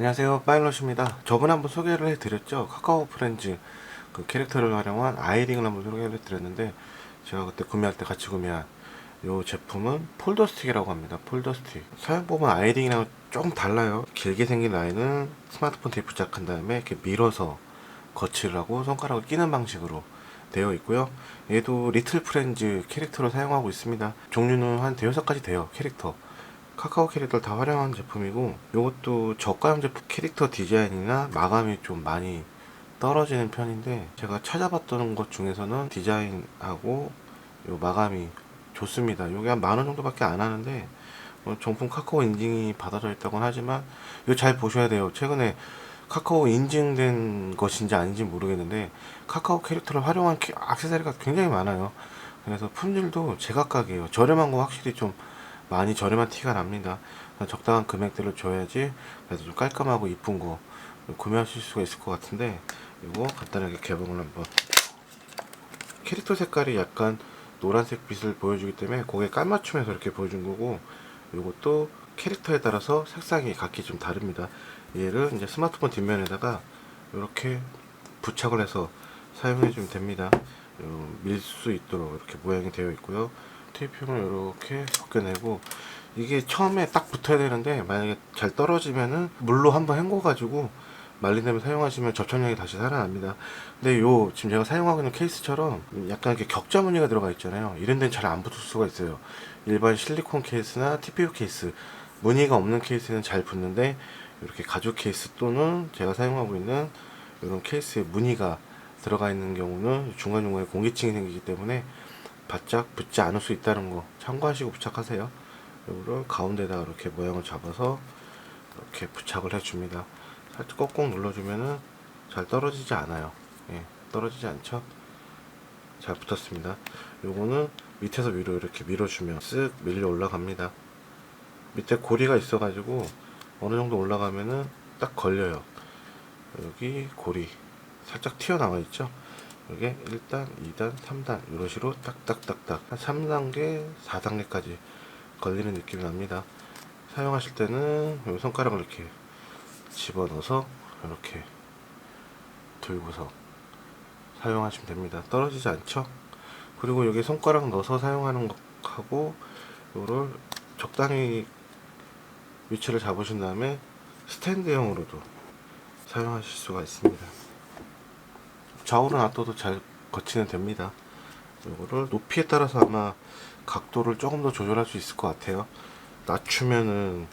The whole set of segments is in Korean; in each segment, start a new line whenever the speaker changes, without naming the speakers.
안녕하세요. 파일럿입니다. 저번에 한번 소개를 해드렸죠? 카카오 프렌즈. 그 캐릭터를 활용한 아이링을 한번 소개를 해드렸는데 제가 그때 구매할 때 같이 구매한 이 제품은 폴더 스틱이라고 합니다. 폴더 스틱. 사용법은 아이링이랑 조금 달라요. 길게 생긴 라인은 스마트폰 테이프 부착한 다음에 이렇게 밀어서 거치를 하고 손가락을 끼는 방식으로 되어 있고요. 얘도 리틀 프렌즈 캐릭터로 사용하고 있습니다. 종류는 한 대여섯 가지 돼요 캐릭터 카카오 캐릭터를 다 활용한 제품이고 이것도 저가형 제품 캐릭터 디자인이나 마감이 좀 많이 떨어지는 편인데 제가 찾아봤던 것 중에서는 디자인하고 요 마감이 좋습니다. 이게 한 만 원 정도밖에 안 하는데 뭐 정품 카카오 인증이 받아져 있다고는 하지만 이거 잘 보셔야 돼요. 최근에 카카오 인증된 것인지 아닌지 모르겠는데 카카오 캐릭터를 활용한 캐- 액세서리가 굉장히 많아요. 그래서 품질도 제각각이에요. 저렴한 거 확실히 좀 많이 저렴한 티가 납니다. 적당한 금액대를 줘야지 그래도 좀 깔끔하고 이쁜 거 구매하실 수가 있을 것 같은데 이거 간단하게 개봉을 한번 캐릭터 색깔이 약간 노란색 빛을 보여주기 때문에 그게 깔맞춤해서 이렇게 보여준 거고 이것도 캐릭터에 따라서 색상이 각기 좀 다릅니다. 얘를 이제 스마트폰 뒷면에다가 이렇게 부착을 해서 사용해 주면 됩니다. 밀 수 있도록 이렇게 모양이 되어 있고요. 테이핑을 이렇게 벗겨내고 이게 처음에 딱 붙어야 되는데 만약에 잘 떨어지면은 물로 한번 헹궈 가지고 말린 다음에 사용하시면 접착력이 다시 살아납니다. 근데 요 지금 제가 사용하고 있는 케이스처럼 약간 이렇게 격자 무늬가 들어가 있잖아요. 이런 데는 잘 안 붙을 수가 있어요. 일반 실리콘 케이스나 TPU 케이스 무늬가 없는 케이스는 잘 붙는데 이렇게 가죽 케이스 또는 제가 사용하고 있는 이런 케이스에 무늬가 들어가 있는 경우는 중간중간에 공기층이 생기기 때문에 바짝 붙지 않을 수 있다는 거 참고하시고 부착하세요. 이거를 가운데다가 이렇게 모양을 잡아서 이렇게 부착을 해줍니다. 살짝 꼭꼭 눌러주면은 잘 떨어지지 않아요. 예, 떨어지지 않죠? 잘 붙었습니다. 요거는 밑에서 위로 이렇게 밀어주면 쓱 밀려 올라갑니다. 밑에 고리가 있어가지고 어느 정도 올라가면은 딱 걸려요. 여기 고리 살짝 튀어나와 있죠? 이게 1단, 2단, 3단 이런 식으로 딱딱딱딱 한 3단계, 4단계까지 걸리는 느낌이 납니다. 사용하실 때는 요 손가락을 이렇게 집어넣어서 이렇게 들고서 사용하시면 됩니다. 떨어지지 않죠? 그리고 여기 손가락 넣어서 사용하는 것하고 요를 적당히 위치를 잡으신 다음에 스탠드형으로도 사용하실 수가 있습니다. 좌우로 놔둬도 잘 거치는 됩니다. 이거를 높이에 따라서 아마 각도를 조금 더 조절할 수 있을 것 같아요. 낮추면은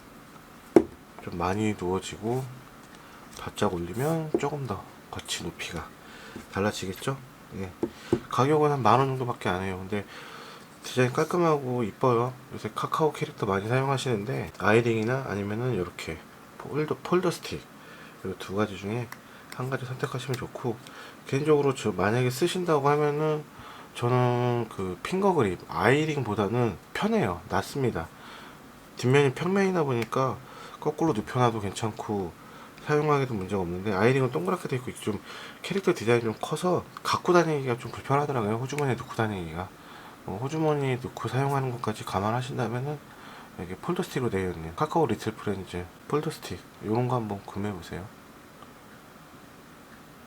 좀 많이 누워지고 바짝 올리면 조금 더 거치 높이가 달라지겠죠? 예. 가격은 한 만 원 정도밖에 안 해요. 근데 디자인 깔끔하고 이뻐요. 요새 카카오 캐릭터 많이 사용하시는데 아이링이나 아니면은 이렇게 폴더 폴더 스틱 이 두 가지 중에 한 가지 선택하시면 좋고 개인적으로 저 만약에 쓰신다고 하면은 저는 그 핑거 그립 아이링보다는 편해요. 낫습니다. 뒷면이 평면이다 보니까 거꾸로 눕혀놔도 괜찮고 사용하기도 문제가 없는데 아이링은 동그랗게 돼 있고 좀 캐릭터 디자인이 좀 커서 갖고 다니기가 좀 불편하더라고요. 호주머니에 넣고 다니기가 어, 호주머니에 넣고 사용하는 것까지 감안하신다면은 이게 폴더 스틱으로 되어 있는 카카오 리틀 프렌즈 폴더 스틱 이런 거 한번 구매해 보세요.